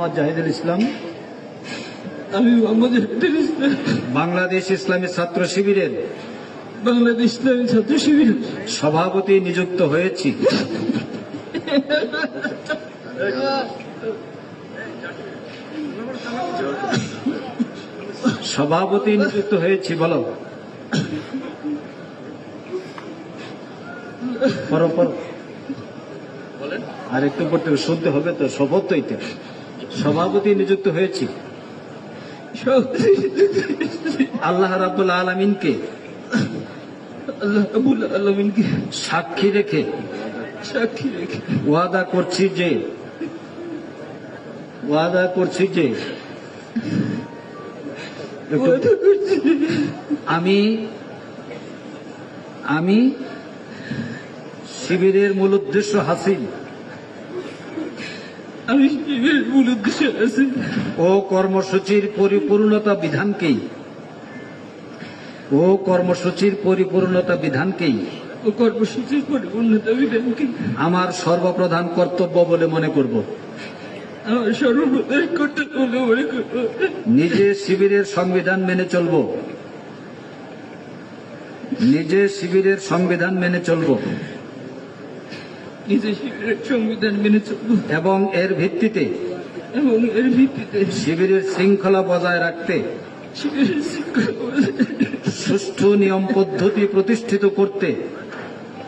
মোহাম্মদ জাহিদুল ইসলাম। আমি মোহাম্মদ জাহিদুল ইসলাম। বাংলাদেশ ইসলামী ছাত্র শিবিরের বাংলাদেশ ইসলামী ছাত্র শিবির। সভাপতি নিযুক্ত হয়েছি। সভাপতি নিযুক্ত হয়েছি বলো। পরো পরো। আর একটু পড়তে শুনতে হবে তো শপথ তো এটা সভাপতি নিযুক্ত হয়েছি। আল্লাহ রাবুল আলমিনকে আলমিনকে সাক্ষী রেখে সাক্ষী রেখে ওয়াদা করছি যে ওয়াদা করছি যে আমি আমি শিবিরের মূল উদ্দেশ্য হাসিল। আমি মূল উদ্দেশ্যে আছি। ও কর্মসূচির পরিপূর্ণতা বিধানকেই ও কর্মসূচির পরিপূর্ণতা বিধানকেই ও কর্মসূচির পরিপূর্ণতা বিধানকে আমার সর্বপ্রধান কর্তব্য বলে মনে করব। আমার সর্বপ্রধান কর্তব্য বলে মনে করব। নিজে শিবিরের সংবিধান মেনে চলব। নিজে শিবিরের সংবিধান মেনে চলব। এবং এর ভিত্তিতে এবং এর ভিত্তিতে শিবিরের শৃঙ্খলা বজায় রাখতে সুষ্ঠু নিয়ম পদ্ধতি প্রতিষ্ঠিত করতে,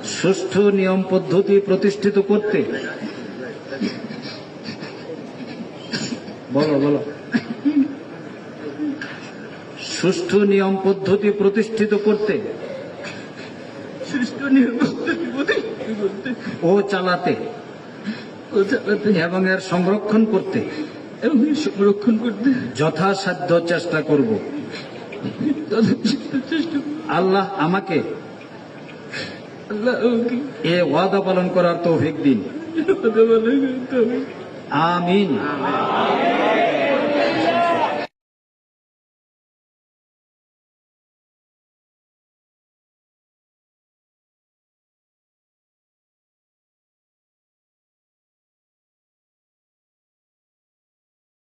সুষ্ঠু নিয়ম পদ্ধতি প্রতিষ্ঠিত করতে। বলো বলো। সুষ্ঠু নিয়ম পদ্ধতি প্রতিষ্ঠিত করতে। সুষ্ঠু নিয়ম পদ্ধতি প্রতিষ্ঠিত ও চালাতে ও চালাতে এবং এর সংরক্ষণ করতে। এবং সংরক্ষণ করতে। যথাসাধ্য চেষ্টা করব। চেষ্টা আল্লাহ আমাকে এ ওয়াদা পালন করার তৌফিক দিন। আমিন।